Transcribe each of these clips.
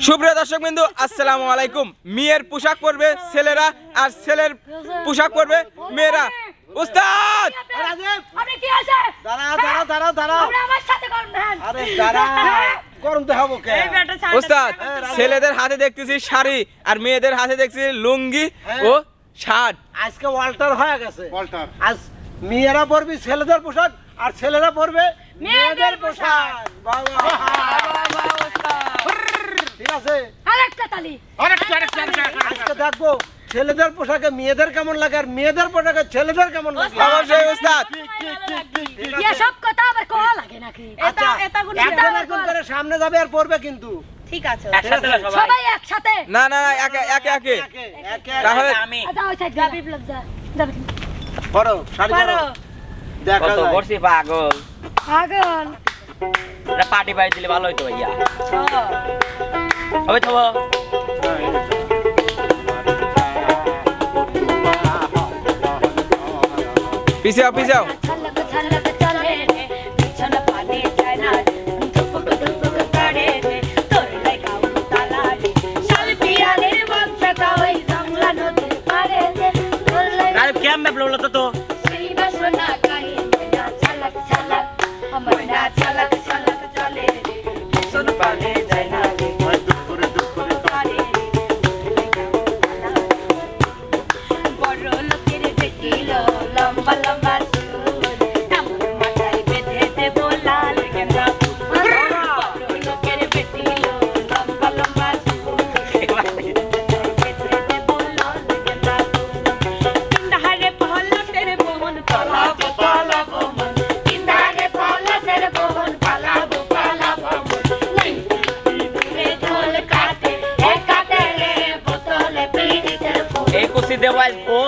সুপ্রিয় দর্শক বিন্দু আসসালামু আলাইকুম মেয়ের পোশাক পরবে ছেলেরা আর ছেলের পোশাক পরবে মেয়েরা উস্তাদ আপনি কি আছে দাঁড়াও দাঁড়াও দাঁড়াও দাঁড়াও আপনি আমার সাথে করবেন আরে দাঁড়াও গরম তো হব কে উস্তাদ হ্যাঁ। ছেলেদের হাতে দেখতেছি শাড়ি আর মেয়েদের হাতে দেখতেছি লুঙ্গি হ্যাঁ। ও শার্ট আজকে ওয়াল্টার হয়ে গেছে ওয়াল্টার। আজ মেয়েরা পরবি ছেলেদের পোশাক আর ছেলেরা পরবে মেয়েদের পোশাক বাহ, বাহ, বাহ। ঠিক আছে? আরেকটা তালি। আরেকটা, আরেকটা, আরেকটা, আরেকটা। আজকে দেখব ছেলেদের পোশাকে মেয়েদের কেমন লাগে আর মেয়েদের পোশাকে ছেলেদের কেমন লাগে? অবশ্যই উস্তাদ এসব কথা আবার কোয়া লাগে নাকি? একজন একজন করে সামনে যাবে আর পড়বে কিন্তু। ঠিক আছে সবাই। একসাথে? না না না, একে একে একে। একে একে তাহলে আচ্ছা ওই সাইড যা। বিপ্লব যা পড়ো শাড়ি পরো দেখা কত যায়। পাগল। পাগল। এটা পার্টি বাড়ি দিলে ভালো হইতো ভাইয়া। 阿伟，走。必须要，必须要。এই কুসি দেওয়াই ও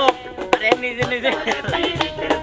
আরে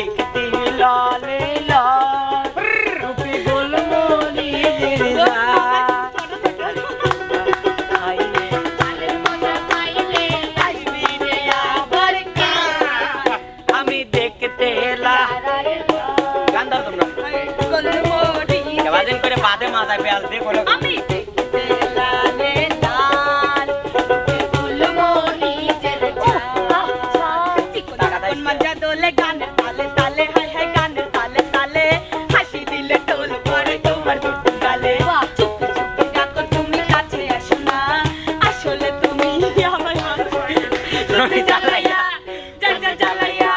দেখতে লালে লাল রূপে গোল আলের মজা পাইলে আসবি রে আবার কা আমি দেখতে গান দাও তোমরা। করে বাদে মাথায় পেঁয়াজ দিয়ে জ্বালাইয়া যা যা জ্বালাইয়া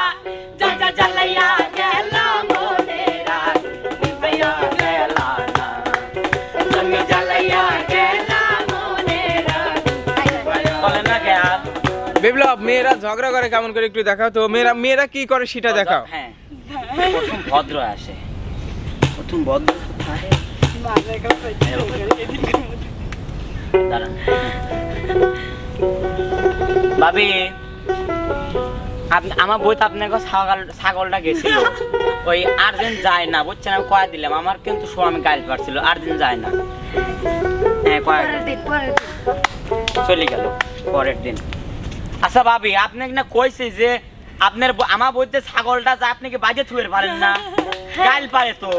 যা যা জ্বালাইয়া গেল মোদেরা নিভাইয়া গেল না তুমি জ্বালাইয়া গেল মোদেরা বলে না কে আর বিপ্লব মেয়েরা ঝগড়া করে কেমন করে একটু দেখাও তো। মেয়েরা মেয়েরা কি করে সেটা দেখাও। হ্যাঁ। প্রথম ভদ্র আসে। প্রথম ভদ্র দাঁড়ান। ভাবি আমার বই তো আপনার ছাগল ছাগলটা গেছিল। ওই আর্জেন্ট যায় না বুঝছেন? আমি কয়া দিলাম আমার কিন্তু সো আমি গাড়ি পাচ্ছিল আর্জেন্ট যায় না। হ্যাঁ কয়া দিন দিন। চলে গেল পরের দিন। আচ্ছা ভাবি আপনি না কইছে যে আপনার আমার বইতে ছাগলটা যা আপনি কি বাজে থুয়ের পারেন না? গাইল পারে তো।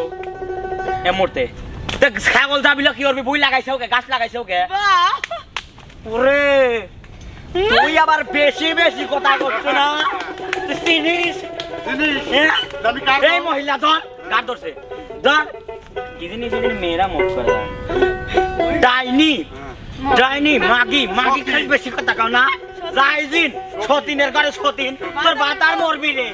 এ মুহূর্তে। ছাগল যাবিল কি করবি? বই লাগাইছে ওকে গাছ লাগাইছে ওকে। ওরে তুই আবার বেশি বেশি কথা করছ না? চিনিস? হ্যাঁ? এই মহিলা ধর ধরছে। ধর। মেয়েরা মুখ করে ডাইনি ডাইনি মাগি মাগি খালি বেশি কথা কাও না। যাইজিন সতীনের ঘরে সতীন। তোর বাতার মরবি রে।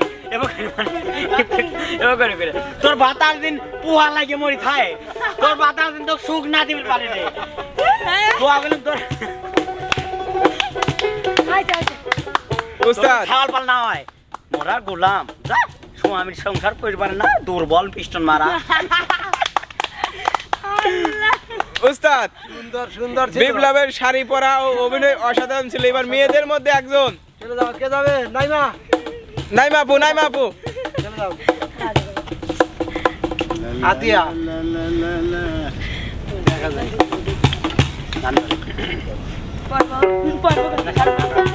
তোর বাতার দিন পুহা লাগে মরি খায় তোর বাতার দিন তো সুখ না দিবি পারে রে। তো বলে তোর উস্তাদ খাওয়ার পাল না হয়। মোরা গোলাম। যা স্বামীর সংসার করবার না দুর্বল পিস্টন মারা। উস্তাদ সুন্দর সুন্দর বিপ্লবের শাড়ি পরা ও অভিনয় অসাধারণ ছিল। এবার মেয়েদের মধ্যে একজন। চলে যাও কে যাবে? নাইমা। নাই মাপু নাই মাপু চলে যাও। আতিয়া। polvo, polvo. para sacar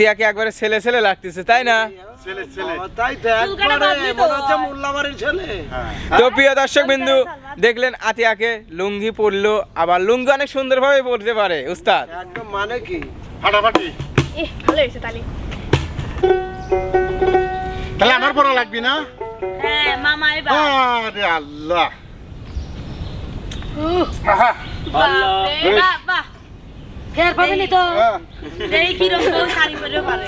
আতিয়াকে একবারে ছেলে ছেলে লাগতেছে তাই না? তো প্রিয় দর্শক বিন্দু দেখলেন আতিয়াকে লুঙ্গি পরলো আবার লুঙ্গি অনেক সুন্দরভাবে পরতে পারে উস্তাদ। একদম মানে কি? ফাটাফাটি। ভালো হয়েছে তাহলে তাহলে আমার পড়া লাগবে না? হ্যাঁ মামা এবার। আরে আল্লাহ। বাহ। ফের পাবিনি তো? হ্যাঁ, কি রকম শাড়ি পরে। পারে?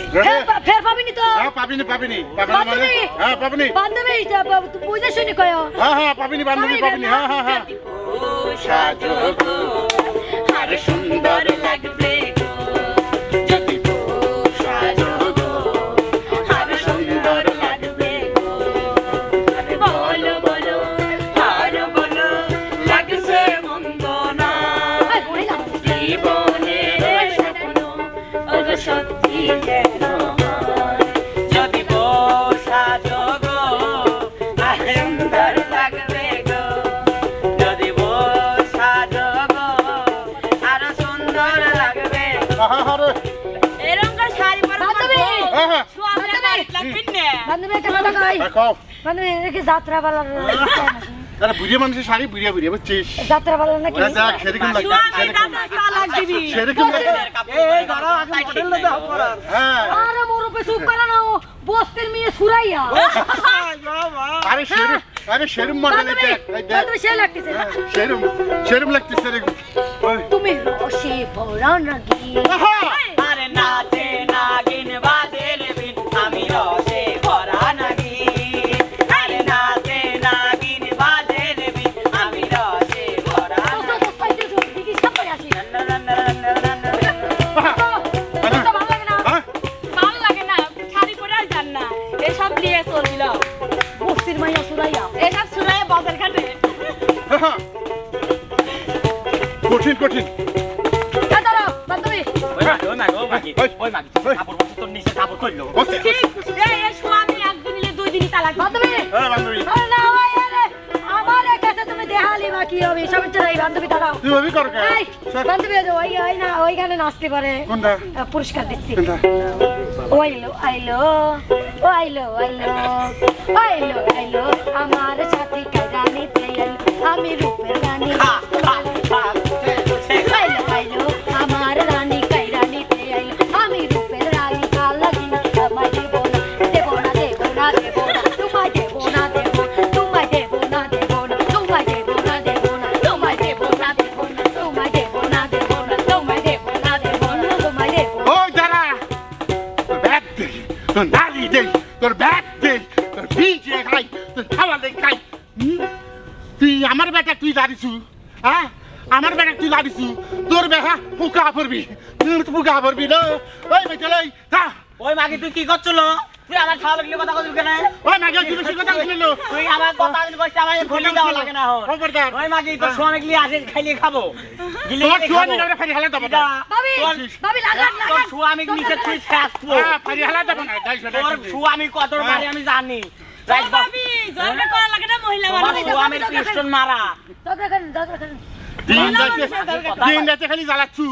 ফের পাবিনি তো? হ্যাঁ পাবিনি পাবিনি। পাবিনি মানে। হ্যাঁ পাবিনি। বান্ধবী তুই বুঝে শুনি কয়। হ্যাঁ হ্যাঁ পাবিনি বান্ধবী পাবিনি। হ্যাঁ হ্যাঁ হ্যাঁ। ও সাজো আর সুন্দর লাগবে। সত্যি যেন। যদি বসা যোগো সুন্দর লাগবে গো। যদি বসা যোগো আরও সুন্দর লাগবে এরকম শাড়ি পরে। হ্যাঁ বুড়িয়ে মানুষের শাড়ি বুড়িয়ে বুড়িয়ে বুঝছিস? যাত্রা সেরকম লাগবে সেরকম লাগবে মডেলটা দাও করার হ্যাঁ। আরে মোর উপরে চুপ করে না ও বস্তির মেয়ে সুরাইয়া। আরে সেরম আরে সেরম মডেল দেখ। এই সে লাগতেছে সেরম সেরম লাগতেছে রে। তুমি রসে ভরা নাকি কোনটা? আহ, পুরস্কার দিচ্ছি। কোনটা? ও আইলো আইলো আইলো আইলো আইলো আইলো আমার সাথে আমি রূপের রানী হ্যাঁ? আমার বেটা তুই দাঁড়িছু তোর বেহা পুকা পড়বি। তুই তো পুকা পড়বি না। ওই বেটা ওই যা ওই মাগি তুই কি করছিল? তুই আমার খাওয়া লাগলে কথা কেন? ওই মাগে তুই বেশি কথা শুনলো তুই আমার কথা দিন কইছিস আমার ভুলি দেওয়া লাগে না খবরদার। ওই মাগি তোর সোয়া মেগলি আসে খাইলে খাব। গিলে তোর গিলে। ফেরি হালা দেবো না। ভাবি লাগান তোর নিচে তুই হ্যাঁ ফেরি হালা দেবো না। তোর সোয়া আমি কত মারি আমি জানি। দিন রাতে খালি জ্বালাচ্ছু।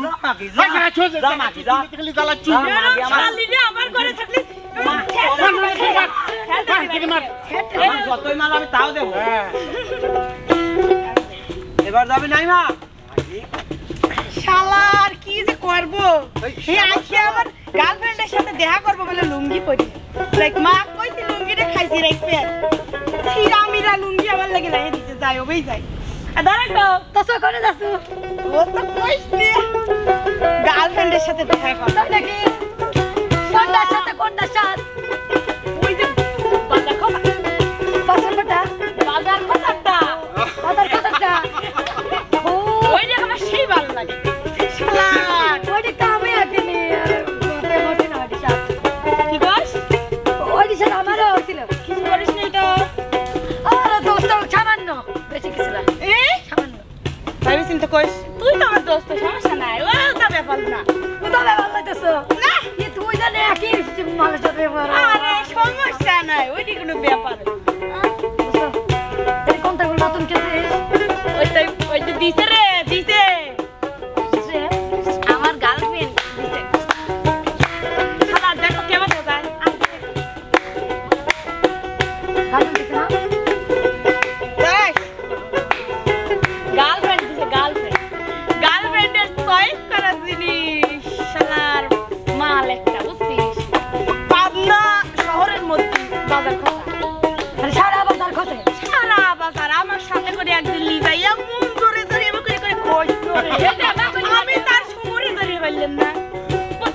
খালি জ্বালাচ্ছু। আমার- ঘরে থাকলে যতই মাল আমি তাও দেবো। এবার যাবে নাই মা? শালা আর কি যে করব? এই আজকে আমার গার্লফ্রেন্ডের সাথে দেখা করব বলে লুঙ্গি পরি। লাইক মা কইছি লুঙ্গিটা রাখবে ছিরা মিরা লুঙ্গি আমার লাগে লাগে দিতে যাই ওবেই যাই। আর ধরে তো তো সো করে যাচ্ছ? ও তো কইস নে। গার্লফ্রেন্ডের সাথে দেখা কর। নাকি? কোনটার সাথে কোনটার সাথে? করিস তুই তো আমার দোস্ত সমস্যা নাই। ও তো ব্যাপার না। ও তো ভালো লাগতেছো না তুই জানে একই মানুষ আরে সমস্যা নাই ওইটি কোনো ব্যাপার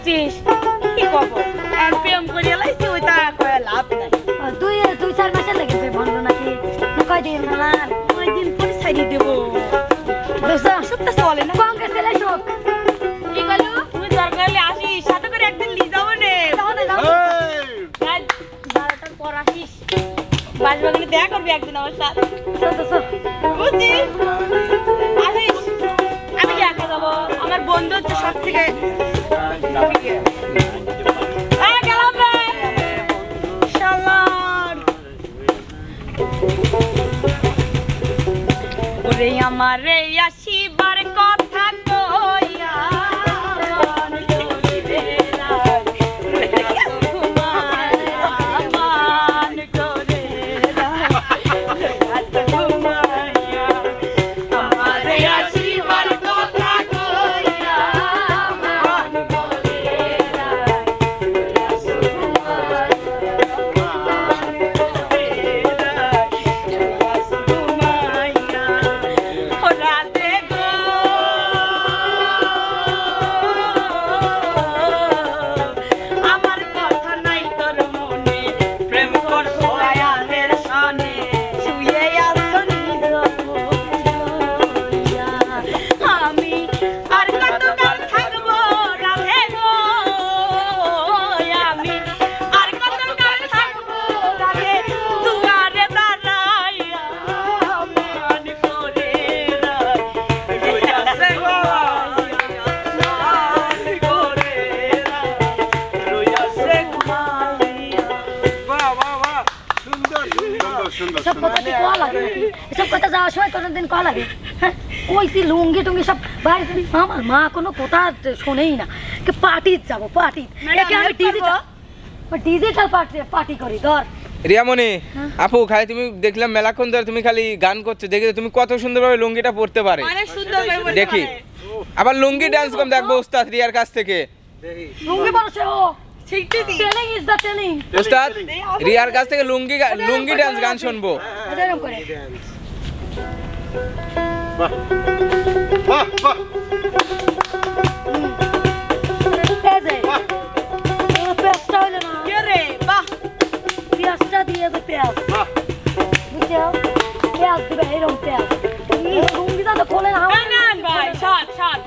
বুঝছিস? কি কব আর প্রেম করে লাইছি ওই তা কয়ে লাভ নাই। দুই দুই চার মাসে লেগেছে বন্ধ নাকি? কয় দিন আমার ওই দিন পরে ছাড়িয়ে দেবো। সত্যি চলে না। কংগ্রেস ছেলে শোক কি বলো তুমি দরকার হলে আসিস সাথে করে একদিন নে। যাও। এই, রাত বারোটার পর আসিস। বাসবাগানে দেখা করবি একদিন আমার সাথে। বুঝছিস? আসিস। আমি কি একা যাব? আমার বন্ধু হচ্ছে সব থেকে এই, গেলাম রে। শালার। ওরে আমার রে আসিবার ও সব কথা কি লাগে? এসব কথা যাওয়ার সময় কোনোদিন লাগে? হ্যাঁ? লুঙ্গি টুঙ্গি সব আমার মা কোনো কথা শোনেই না। কে পার্টির যাব পার্টি একে আমি ডিজিটাল ডিজিটাল পার্টি পার্টি করি ধর। রিয়ামণি আপু খালি তুমি দেখলাম মেলাক্ষণ ধরে তুমি খালি গান করছ। দেখে তুমি কত সুন্দরভাবে লুঙ্গিটা পরতে পারে। সুন্দর দেখি। আবার লুঙ্গি ডান্স কম দেখব উস্তাদ রিয়ার কাছ থেকে। লুঙ্গি ও। শিখতেছি টেলিং ইজ দ্য টেলিং উস্তাদ রিয়ার কাছ থেকে লুঙ্গি লুঙ্গি ডান্স গান শুনব। এরকম বাহ। বাহ বাহ। দিয়ে পেঁয়াজ। বুঝছ? পেঁয়াজ দিবে পেঁয়াজ।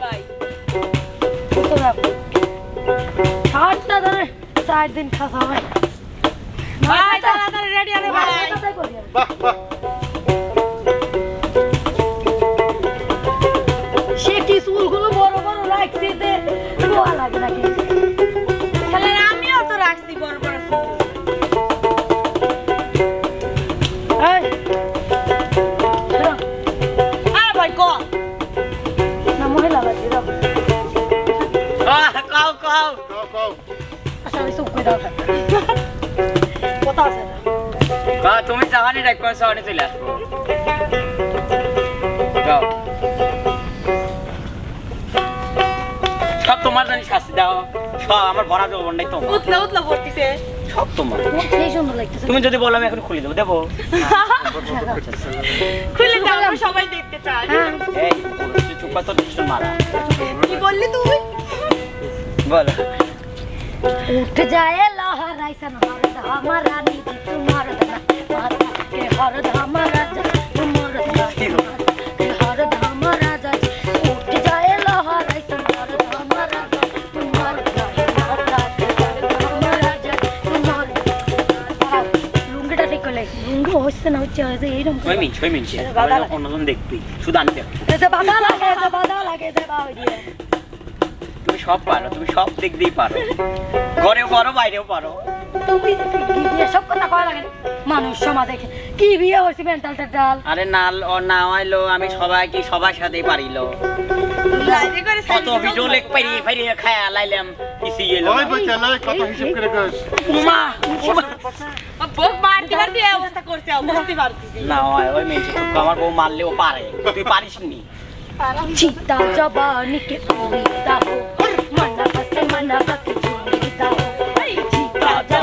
ভাই শার্টটা ধরে চার দিন খাসা হবে না। ভাই তাড়াতাড়ি রেডি আরে ভাই মাথাটাই করি আমি। বাহ বাহ সে কি চুলগুলো বড় বড় লাগছে লাগে নাকি তুমি জাহানি ডাক করে সামনে চলে আসব। সব তোমার জানি শাস্তি দাও সব আমার ভরা দেবো নাই তোমার। উতলা উতলা পড়তিছে। সব তোমার। তুমি যদি বলো আমি এখন খুলে দেবো দেবো? খুলে দাও সবাই দেখতে চাই। হ্যাঁ। এই চুপ পিছন মারা। কি বললি তুই? বলো। उठ जाए लहराई सन हरद हमारा नीति तुम्हारा धना माता के हरद हमारा जा तुम्हारा धना के हरद हमारा जा उठ जाए लहराई सन हरद हमारा जा तुम्हारा धना माता के हरद हमारा जा तुम्हारा লুঙ্গিটা ঠিক করলে লুঙ্গি হচ্ছে না হচ্ছে হচ্ছে এইরকম ছয় মিনিট ছয় মিনিট অন্যজন দেখবি শুধু আনতে হবে। এতে বাধা লাগে এতে বাধা লাগে এতে বাধা দিয়ে তুমি সব পারো তুমি সব দিক দিয়েই পারো। ঘরেও পারো বাইরেও পারো। তুমি সব কথা কয় লাগে। মানুষ সমাজে কি বিয়ে হয়েছে আরে নাল ও না আইলো আমি সবাইকে সবার সাথেই পারিলো। কত ভিডিও খায়া লাইলাম অবস্থা করছে না পারে তুই পারিস নি কবিতা Mana Bakit Kita Ay Kita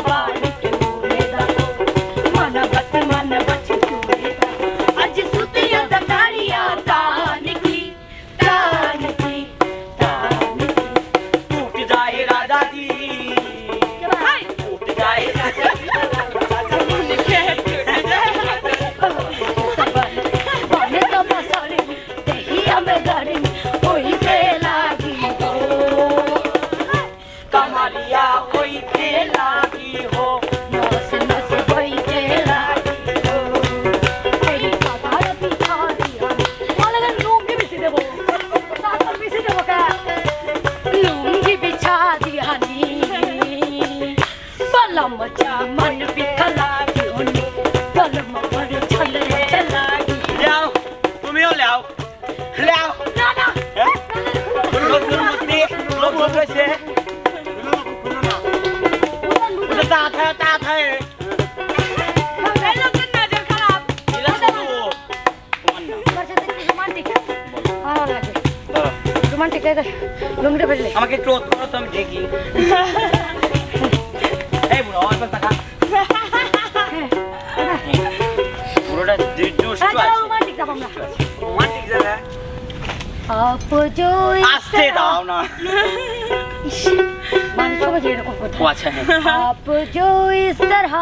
अच्छा है। आप जो इस तरह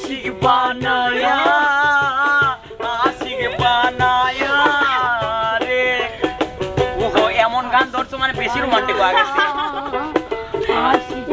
আশিক বানায়া আশিক বানায়া রে। ওহো, এমন গান ধরছো মানে বেশি রোমান্টিক হয়ে গেছে। আশিক